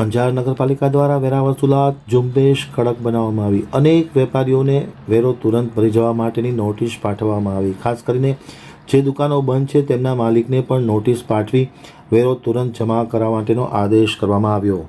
અંજાર નગરપાલિકા દ્વારા વેરા વસૂલાત ઝુંબેશ કડક બનાવવામાં આવી. અનેક વેપારીઓને વેરો તુરંત ભરી જવા માટેની નોટિસ પાઠવવામાં આવી. ખાસ કરીને જે દુકાનો બંધ છે તેમના માલિકને પણ નોટિસ પાઠવી વેરો તુરંત જમા કરવા માટેનો આદેશ કરવામાં આવ્યો.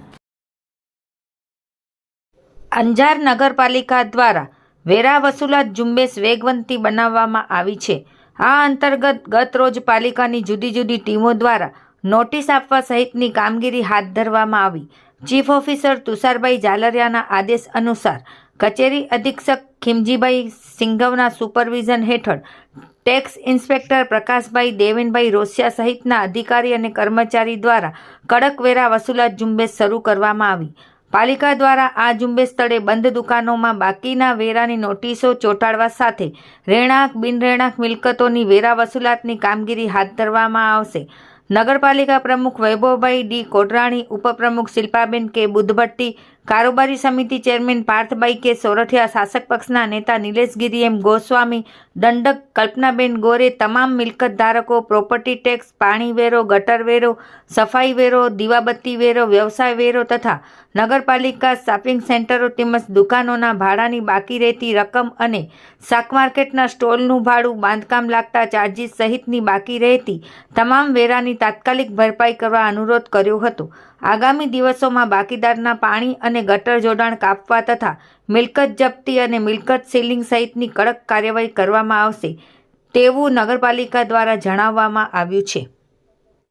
અંજાર નગરપાલિકા દ્વારા વેરા વસૂલાત ઝુંબેશ વેગવંતી બનાવવામાં આવી છે. આ અંતર્ગત ગત રોજ પાલિકાની જુદી જુદી ટીમો દ્વારા નોટિસ આપવા સહિતની કામગીરી હાથ ધરવામાં આવી. ચીફ ઓફિસર તુષારભાઈ જાલરિયાના આદેશ અનુસાર કચેરી અધિક્ષક ખીમજીભાઈ સિંઘવના સુપરવિઝન હેઠળ ટેક્સ ઇન્સ્પેક્ટર પ્રકાશભાઈ દેવેનભાઈ રોસિયા સહિતના અધિકારી અને કર્મચારી દ્વારા કડક વેરા વસૂલાત ઝુંબેશ શરૂ કરવામાં આવી. પાલિકા દ્વારા આ ઝુંબેશ સ્થળે બંધ દુકાનોમાં બાકીના વેરાની નોટિસો ચોંટાડવા સાથે રહેણાંક, બિનરેણાંક મિલકતોની વેરા વસૂલાતની કામગીરી હાથ ધરવામાં આવશે. નગરપાલિકા પ્રમુખ વૈભવભાઈ ડી કોટરાણી, ઉપપ્રમુખ શિલ્પાબેન કે બુદ્ધભટ્ટી, કારોબારી સમિતિ ચેરમેન પાર્થભાઈ કે સોરઠિયા શાસક પક્ષના નેતા નિલેશગીરી એમ ગોસ્વામી, દંડક કલ્પનાબેન ગોરે તમામ મિલકત ધારકો, પ્રોપર્ટી ટેક્સ, પાણી વેરો, ગટર વેરો, સફાઈ વેરો, દીવાબત્તી વેરો, વ્યવસાય વેરો તથા નગરપાલિકા શોપિંગ સેન્ટરો તેમજ દુકાનોના ભાડાની બાકી રહેતી રકમ અને શાક માર્કેટના સ્ટોલનું ભાડું, બાંધકામ લાગતા ચાર્જીસ સહિતની બાકી રહેતી તમામ વેરાની તાત્કાલિક ભરપાઈ કરવા અનુરોધ કર્યો હતો. આગામી દિવસોમાં બાકીદારના પાણી અને ગટર જોડાણ કાપવા તથા મિલકત જપ્તી અને મિલકત સીલિંગ સહિતની કડક કાર્યવાહી કરવામાં આવશે, તેવું નગરપાલિકા દ્વારા જણાવવામાં આવ્યું છે.